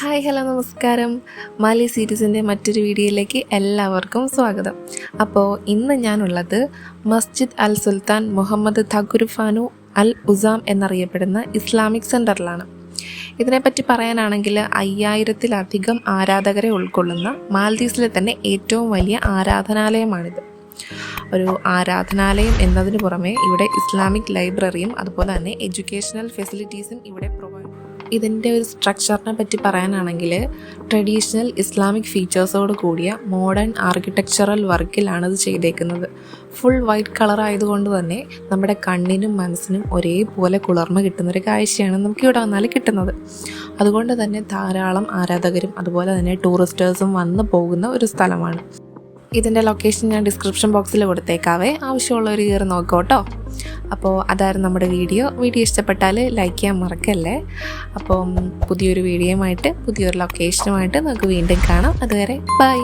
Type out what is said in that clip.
Hi hello നമസ്കാരം. മാലി സീരീസിന്റെ മറ്റൊരു വീഡിയോയിലേക്ക് എല്ലാവർക്കും സ്വാഗതം. അപ്പോൾ ഇന്ന് ഞാനുള്ളത് മസ്ജിദ് അൽ സുൽത്താൻ മുഹമ്മദ് തഗുരുഫാനു അൽ ഉസാം എന്നറിയപ്പെടുന്ന ഇസ്ലാമിക് സെന്ററിലാണ് ഇതിനെപ്പറ്റി പറയാനാണെങ്കിൽ അയ്യായിരത്തിലധികം ആരാധകരെ ഉൾക്കൊള്ളുന്ന മാൽദീവ്സിലെ തന്നെ ഏറ്റവും വലിയ ആരാധനാലയമാണിത്. ഒരു ആരാധനാലയം എന്നതിന് പുറമെ ഇവിടെ ഇസ്ലാമിക് ലൈബ്രറിയും അതുപോലെ തന്നെ എഡ്യൂക്കേഷണൽ ഫെസിലിറ്റീസും ഇവിടെ പ്രൊവൈഡ് ഇതിന്റെ ഒരു സ്ട്രക്ചറിനെ പറ്റി പറയാനാണെങ്കിൽ ട്രഡീഷണൽ ഇസ്ലാമിക് ഫീച്ചേഴ്സോട് കൂടിയ മോഡേൺ ആർക്കിടെക്ചറൽ വർക്കിലാണ് ഇത് ചെയ്തേക്കുന്നത്. ഫുൾ വൈറ്റ് കളർ ആയതുകൊണ്ട് തന്നെ നമ്മുടെ കണ്ണിനും മനസ്സിനും ഒരേപോലെ കുളിർമ കിട്ടുന്നൊരു കാഴ്ചയാണ് നമുക്ക് ഇവിടെ വന്നാൽ കിട്ടുന്നത്. അതുകൊണ്ട് തന്നെ ധാരാളം ആരാധകരും അതുപോലെ തന്നെ ടൂറിസ്റ്റേഴ്സും വന്നു പോകുന്ന ഒരു സ്ഥലമാണ്. ഇതിന്റെ ലൊക്കേഷൻ ഞാൻ ഡിസ്ക്രിപ്ഷൻ ബോക്സിൽ കൊടുത്തേക്കാവേ. ആവശ്യമുള്ളവർ കയറി നോക്കോട്ടോ അപ്പോൾ അതായിരുന്നു നമ്മുടെ വീഡിയോ. വീഡിയോ ഇഷ്ടപ്പെട്ടാൽ ലൈക്ക് ചെയ്യാൻ മറക്കല്ലേ? അപ്പം പുതിയൊരു വീഡിയോയുമായിട്ട് പുതിയൊരു ലൊക്കേഷനുമായിട്ട് നമുക്ക് വീണ്ടും കാണാം. അതുവരെ ബൈ